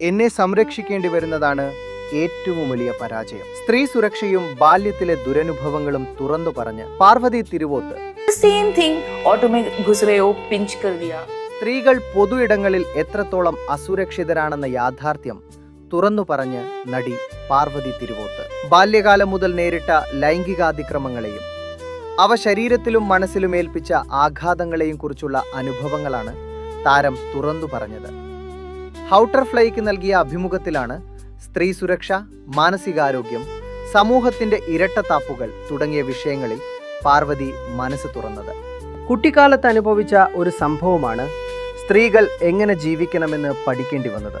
എന്നെ സംരക്ഷിക്കേണ്ടി വരുന്നതാണ് ഏറ്റവും വലിയ പരാജയം. സ്ത്രീ സുരക്ഷയും ബാല്യത്തിലെ ദുരനുഭവങ്ങളും തുറന്നു പറഞ്ഞ് പാർവതി തിരുവോത്ത്. സ്ത്രീകൾ പൊതു ഇടങ്ങളിൽ എത്രത്തോളം അസുരക്ഷിതരാണെന്ന യാഥാർത്ഥ്യം തുറന്നു പറഞ്ഞ് നടി പാർവതി തിരുവോത്ത്. ബാല്യകാലം മുതൽ നേരിട്ട ലൈംഗികാതിക്രമങ്ങളെയും അവ ശരീരത്തിലും മനസ്സിലും ഏൽപ്പിച്ച ആഘാതങ്ങളെയും കുറിച്ചുള്ള അനുഭവങ്ങളാണ് താരം തുറന്നു പറഞ്ഞത്. ഹൗട്ടർ ഫ്ലൈക്ക് നൽകിയ അഭിമുഖത്തിലാണ് സ്ത്രീ സുരക്ഷ മാനസികാരോഗ്യം സമൂഹത്തിന്റെ ഇരട്ടത്താപ്പുകൾ തുടങ്ങിയ വിഷയങ്ങളിൽ പാർവതി മനസ്സ് തുറന്നത്. കുട്ടിക്കാലത്ത് അനുഭവിച്ച ഒരു സംഭവമാണ് സ്ത്രീകൾ എങ്ങനെ ജീവിക്കണമെന്ന് പഠിക്കേണ്ടി വന്നത്.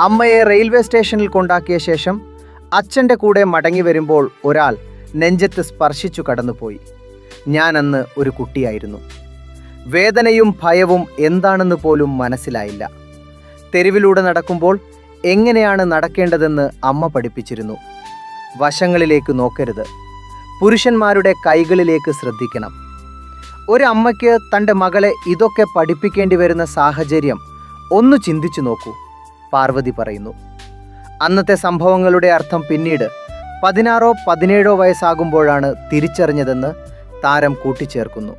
അമ്മയെ റെയിൽവേ സ്റ്റേഷനിൽ കൊണ്ടാക്കിയ ശേഷം അച്ഛന്റെ കൂടെ മടങ്ങി വരുമ്പോൾ ഒരാൾ നെഞ്ചത്ത് സ്പർശിച്ചു കടന്നുപോയി. ഞാനന്ന് ഒരു കുട്ടിയായിരുന്നു. വേദനയും ഭയവും എന്താണെന്ന് പോലും മനസ്സിലായില്ല. തെരുവിലൂടെ നടക്കുമ്പോൾ എങ്ങനെയാണ് നടക്കേണ്ടതെന്ന് അമ്മ പഠിപ്പിച്ചിരുന്നു. വശങ്ങളിലേക്ക് നോക്കരുത്. പുരുഷന്മാരുടെ കൈകളിലേക്ക് ശ്രദ്ധിക്കണം. ഒരു അമ്മയ്ക്ക് തന്റെ മകളെ ഇതൊക്കെ പഠിപ്പിക്കേണ്ടി വരുന്ന സാഹചര്യം ഒന്ന് ചിന്തിച്ചു നോക്കൂ പാർവതി പറയുന്നു. അന്നത്തെ സംഭവങ്ങളുടെ അർത്ഥം പിന്നീട് പതിനാറോ പതിനേഴോ വയസ്സാകുമ്പോഴാണ് തിരിച്ചറിഞ്ഞതെന്ന് താരം കൂട്ടിച്ചേർക്കുന്നു.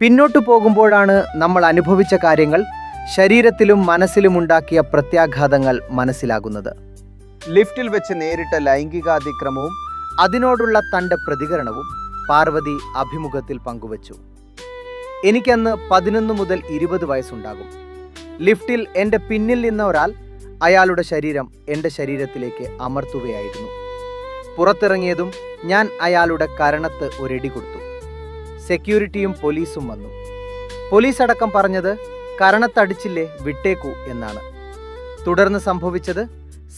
പിന്നോട്ടു പോകുമ്പോഴാണ് നമ്മൾ അനുഭവിച്ച കാര്യങ്ങൾ ശരീരത്തിലും മനസ്സിലും ഉണ്ടാക്കിയ പ്രത്യാഘാതങ്ങൾ മനസ്സിലാകുന്നത്. ലിഫ്റ്റിൽ വെച്ച് നേരിട്ട ലൈംഗികാതിക്രമവും അതിനോടുള്ള തന്റെ പ്രതികരണവും പാർവതി അഭിമുഖത്തിൽ പങ്കുവച്ചു. എനിക്കന്ന് പതിനൊന്ന് മുതൽ ഇരുപത് വയസ്സുണ്ടാകും. ലിഫ്റ്റിൽ എന്റെ പിന്നിൽ നിന്ന ഒരാൾ അയാളുടെ ശരീരം എന്റെ ശരീരത്തിലേക്ക് അമർത്തുകയായിരുന്നു. പുറത്തിറങ്ങിയതും ഞാൻ അയാളുടെ കരണത്ത് ഒരടി കൊടുത്തു. സെക്യൂരിറ്റിയും പോലീസും വന്നു. പോലീസ് അടക്കം പറഞ്ഞത് കരണത്തടിച്ചില്ലേ വിട്ടേക്കൂ എന്നാണ്. തുടർന്ന് സംഭവിച്ചത്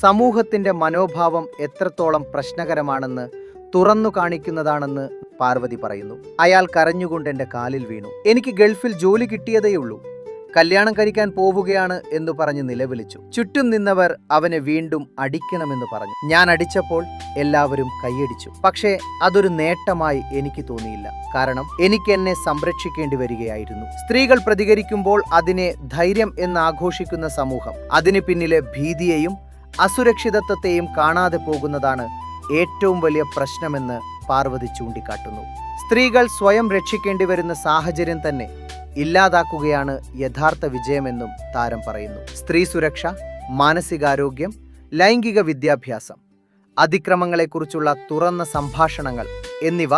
സമൂഹത്തിന്റെ മനോഭാവം എത്രത്തോളം പ്രശ്നകരമാണെന്ന് തുറന്നു കാണിക്കുന്നതാണെന്ന് പാർവതി പറയുന്നു. അയാൾ കരഞ്ഞുകൊണ്ട് എന്റെ കാലിൽ വീണു. എനിക്ക് ഗൾഫിൽ ജോലി കിട്ടിയതേയുള്ളൂ. കല്യാണം കഴിക്കാൻ പോവുകയാണ് എന്ന് പറഞ്ഞ് നിലവിളിച്ചു. ചുറ്റും നിന്നവർ അവനെ വീണ്ടും അടിക്കണമെന്ന് പറഞ്ഞു. ഞാൻ അടിച്ചപ്പോൾ എല്ലാവരും കൈയടിച്ചു. പക്ഷേ അതൊരു നേട്ടമായി എനിക്ക് തോന്നിയില്ല. കാരണം എനിക്ക് എന്നെ സംരക്ഷിക്കേണ്ടി വരികയായിരുന്നു. സ്ത്രീകൾ പ്രതികരിക്കുമ്പോൾ അതിനെ ധൈര്യം എന്ന് ആഘോഷിക്കുന്ന സമൂഹം അതിന് പിന്നിലെ ഭീതിയെയും അസുരക്ഷിതത്വത്തെയും കാണാതെ പോകുന്നതാണ് ഏറ്റവും വലിയ പ്രശ്നമെന്ന് പാർവതി ചൂണ്ടിക്കാട്ടുന്നു. സ്ത്രീകൾ സ്വയം രക്ഷിക്കേണ്ടി വരുന്ന സാഹചര്യം തന്നെ ഇല്ലാതാക്കുകയാണ് യഥാർത്ഥ വിജയമെന്നും താരം പറയുന്നു. സ്ത്രീ സുരക്ഷ മാനസികാരോഗ്യം ലൈംഗിക വിദ്യാഭ്യാസം അതിക്രമങ്ങളെക്കുറിച്ചുള്ള തുറന്ന സംഭാഷണങ്ങൾ എന്നിവ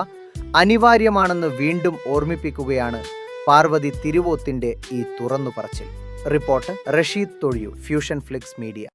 അനിവാര്യമാണെന്ന് വീണ്ടും ഓർമ്മിപ്പിക്കുകയാണ് പാർവതി തിരുവോത്തിന്റെ ഈ തുറന്നു പറച്ചിൽ റിപ്പോർട്ട് റഷീദ് തൊഴിയു ഫ്യൂഷൻ ഫ്ലിക്സ് മീഡിയ.